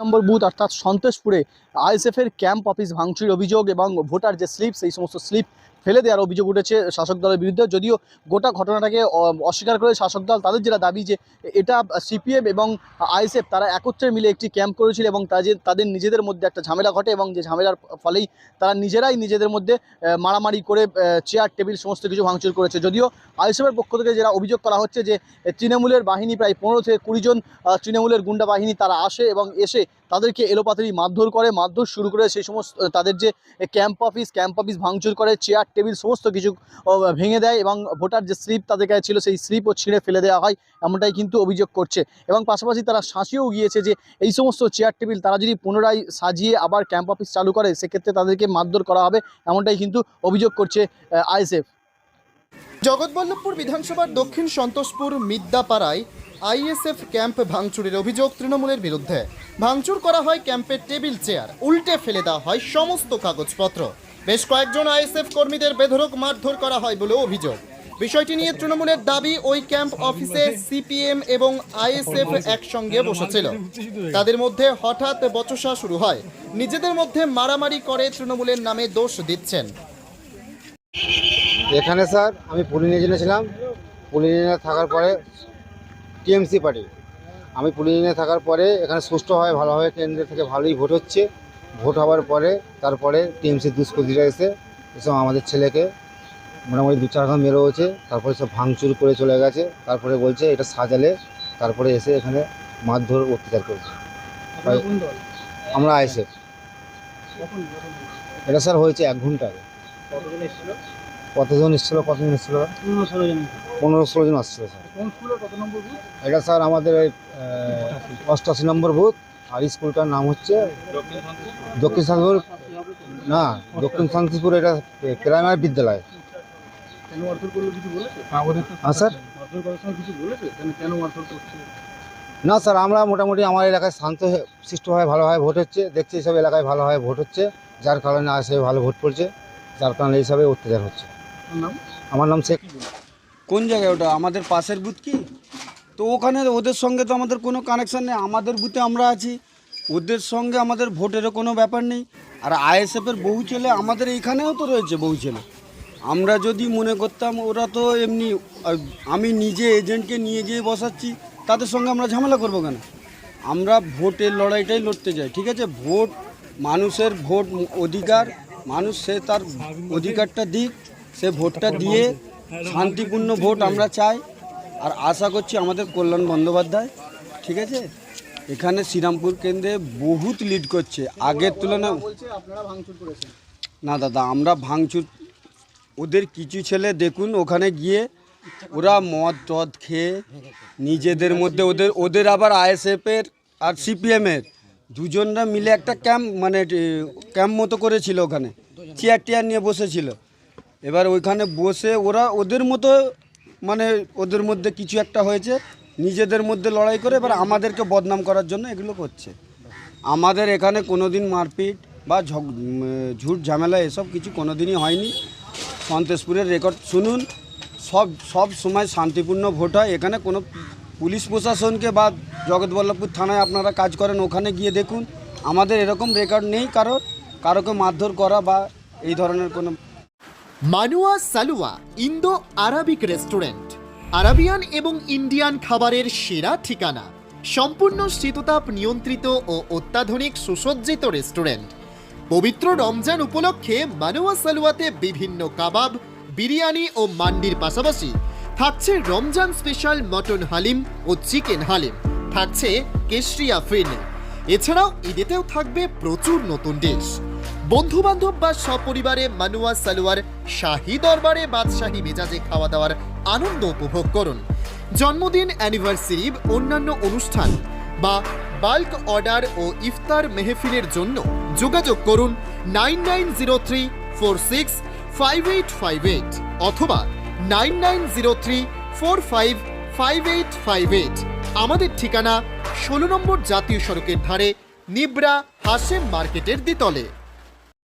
নম্বর booth, অর্থাৎ সন্তোষপুরে আইএসএফের camp office ভাঙচুরের অভিযোগ এবং ভোটার যে স্লিপ, সেই সমস্ত স্লিপ ফেলে দেওয়ার অভিযোগ উঠেছে শাসক দলের বিরুদ্ধে। যদিও গোটা ঘটনাটাকে অস্বীকার করে শাসক দল, তাদের যেটা দাবি যে এটা সিপিএম এবং আইএসএফ তারা একত্রে মিলে একটি ক্যাম্প করেছিল এবং তাদের তাদের নিজেদের মধ্যে একটা ঝামেলা ঘটে এবং যে ঝামেলার ফলেই তারা নিজেরাই নিজেদের মধ্যে মারামারি করে চেয়ার, টেবিল সমস্ত কিছু ভাঙচুর করেছে। যদিও আইএসএফের পক্ষ থেকে যেটা অভিযোগ করা হচ্ছে যে, তৃণমূলের বাহিনী প্রায় পনেরো থেকে কুড়ি জন তৃণমূলের গুন্ডা বাহিনী তারা আসে এবং এসে তাদেরকে এলোপাতারি মারধর করে, মারধর শুরু করে সেই সমস্ত, তাদের যে ক্যাম্প অফিস ক্যাম্প অফিস ভাঙচুর করে, চেয়ার টেবিল সমস্ত কিছু ভেঙে দেয় এবং ভোটার যে স্লিপ তাদের কাছে ছিল সেই স্লিপও ছিঁড়ে ফেলে দেওয়া হয়, এমনটাই কিন্তু অভিযোগ করছে। এবং পাশাপাশি তারা শাসিয়েও গিয়েছে যে এই সমস্ত চেয়ার টেবিল তারা যদি পুনরায় সাজিয়ে আবার ক্যাম্প অফিস চালু করে, সেক্ষেত্রে তাদেরকে মারধর করা হবে, এমনটাই কিন্তু অভিযোগ করছে আইএসএফ। জগৎবল্লভপুর বিধানসভার দক্ষিণ সন্তোষপুর মিদ্যাপাড়ায় আইএসএফ ক্যাম্প ভাঙচুরের অভিযোগ তৃণমূলের বিরুদ্ধে। ভাঙচুর করা হয় ক্যাম্পের টেবিল চেয়ার উল্টে ফেলে দেওয়া হয় সমস্ত কাগজপত্র। বেশ কয়েকজন আইএসএফ কর্মীদের বেধরক মারধর করা হয় বলে অভিযোগ। বিষয়টি নিয়ে তৃণমূলের দাবি ওই ক্যাম্প অফিসে সিপিএম এবং আইএসএফ একসঙ্গে বসেছিল। তাদের মধ্যে হঠাৎ বচসা শুরু হয়। নিজেদের মধ্যে মারামারি করে তৃণমূলের নামে দোষ দিচ্ছেন। এখানে স্যার, আমি পুলিশ ছিলাম পুলিশ থাকার পরে টিএমসি পার্টি। আমি পুলিশ থাকার পরে এখানে সুস্থ সুষ্ঠুভাবে ভালোভাবে কেন্দ্র থেকে ভালোই ভোট হচ্ছে। ভোট হওয়ার পরে তারপরে টিএমসি দুষ্কৃতীরা এসে এসব আমাদের ছেলেকে মোটামুটি দু চার ঘণ্টা মেরেওছে তারপরে সব ভাঙচুর করে চলে গেছে তারপরে বলছে এটা সাজালে তারপরে এসে এখানে মারধর অত্যাচার করছে। আমরা আইসে এটা স্যার হয়েছে এক ঘণ্টা আগে। কতজন এসেছিল? কতজন এসেছিল পনেরো ষোলো জন। আসছিল স্যার। এটা স্যার আমাদের অষ্টআশি নম্বর বুথ। আর স্কুলটার নাম হচ্ছে দক্ষিণ শান্তিপুর না দক্ষিণ শান্তিপুর এটা প্রাইমারি বিদ্যালয়। হ্যাঁ স্যার। না স্যার আমরা মোটামুটি আমার এলাকায় শান্ত সৃষ্টভাবে ভালোভাবে ভোট হচ্ছে। দেখছি এইসব এলাকায় ভালোভাবে ভোট হচ্ছে যার কারণে আসে ভালো ভোট পড়ছে যার কারণে এইসবে অত্যাচার হচ্ছে। আমার নাম শেখ। কোন জায়গায় ওটা? আমাদের পাশের বুথ কি? তো ওখানে ওদের সঙ্গে তো আমাদের কোনো কানেকশান নেই। আমাদের বুথে আমরা আছি। ওদের সঙ্গে আমাদের ভোটেরও কোনো ব্যাপার নেই। আর আইএসএফের বহু ছেলে আমাদের এইখানেও তো রয়েছে বহু ছেলে। আমরা যদি মনে করতাম ওরা তো এমনি আমি নিজে এজেন্টকে নিয়ে গিয়ে বসাচ্ছি, তাদের সঙ্গে আমরা ঝামেলা করব কেন? আমরা ভোটের লড়াইটাই লড়তে যাই ঠিক আছে? ভোট মানুষের ভোট অধিকার, মানুষ সে তার অধিকারটা দিক, সে ভোটটা দিয়ে শান্তিপূর্ণ ভোট আমরা চাই। আর আশা করছি আমাদের কল্যাণ বন্দ্যোপাধ্যায়, ঠিক আছে? এখানে শ্রীরামপুর কেন্দ্রে বহুত লিড করছে। আগের তুলনায় না দাদা আমরা ভাঙচুর ওদের কিছু ছেলে দেখুন ওখানে গিয়ে ওরা মদ টদ খেয়ে নিজেদের মধ্যে ওদের ওদের আবার আইএসএফের আর সিপিএমের দুজনরা মিলে একটা ক্যাম্প মানে ক্যাম্প মতো করেছিল ওখানে। চেয়ার টেয়ার নিয়ে বসেছিল। এবার ওইখানে বসে ওরা ওদের মতো মানে ওদের মধ্যে কিছু একটা হয়েছে। নিজেদের মধ্যে লড়াই করে, এবার আমাদেরকে বদনাম করার জন্য এগুলো করছে। আমাদের এখানে কোনো দিন মারপিট বা ঝুট ঝামেলা এসব কিছু কোনো দিনই হয়নি। সন্তোষপুরের রেকর্ড শুনুন, সব সব সময় শান্তিপূর্ণ ভোট হয়। এখানে কোনো পুলিশ প্রশাসনকে বা জগৎবল্লভপুর থানায় আপনারা কাজ করেন, ওখানে গিয়ে দেখুন। আমাদের এরকম রেকর্ড নেই কারও, কারোকে মারধর করা বা এই ধরনের কোনো মানুয়া সালুয়া, ইন্দো আরাবিক রেস্টুরেন্ট আরাবিয়ান এবং ইন্ডিয়ান খাবারের সেরা ঠিকানা। সম্পূর্ণ শীততাপ নিয়ন্ত্রিত ও অত্যাধুনিক সুসজ্জিত রেস্টুরেন্ট। পবিত্র রমজান উপলক্ষে মানুয়া সালুয়াতে বিভিন্ন কাবাব, বিরিয়ানি ও মান্ডির পাশাপাশি থাকছে রমজান স্পেশাল মটন হালিম ও চিকেন হালিম। থাকছে কেশরিয়া ফিরনি। এছাড়াও ঈদেতেও থাকবে প্রচুর নতুন ডিশ। বন্ধু বান্ধব বা সপরিবারে মানুয়া সালোয়ার শাহী দরবারে বাদশাহী মেজাজে খাওয়া দাওয়ার আনন্দ উপভোগ করুন। জন্মদিন, অ্যানিভার্সারি, অন্যান্য অনুষ্ঠান বা বাল্ক অর্ডার ও ইফতার মেহফিলের জন্য যোগাযোগ করুন nine nine zero three four six five eight five eight অথবা nine nine zero three four five five eight five eight. আমাদের ঠিকানা ষোলো নম্বর জাতীয় সড়কের ধারে নিবরা হাসেম মার্কেটের দ্বিতলে।